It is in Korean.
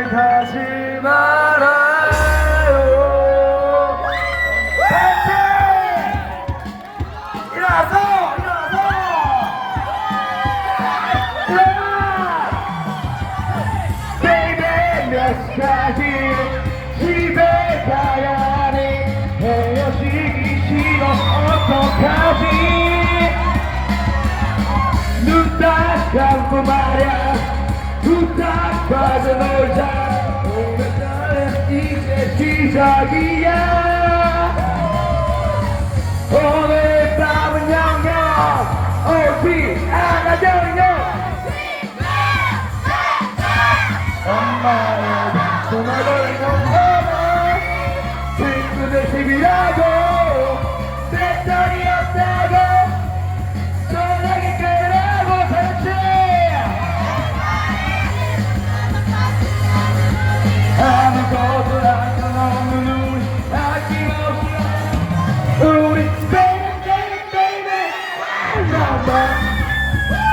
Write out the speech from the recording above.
가지 말아요. 파이팅! 일어나서! 일어나서! 일어나! Baby 몇 시까지 집에 가야 하니 헤어지기 싫어 어떡하지 눈딱 감고 말야 후딱 빠져놀자 이제 시작이야. 오늘 밤은 영영. OT 안아줘요. 엄마의 전화를 넘어가 친구들 집이라고 Rudy, baby, baby, baby. Wow, baby, baby,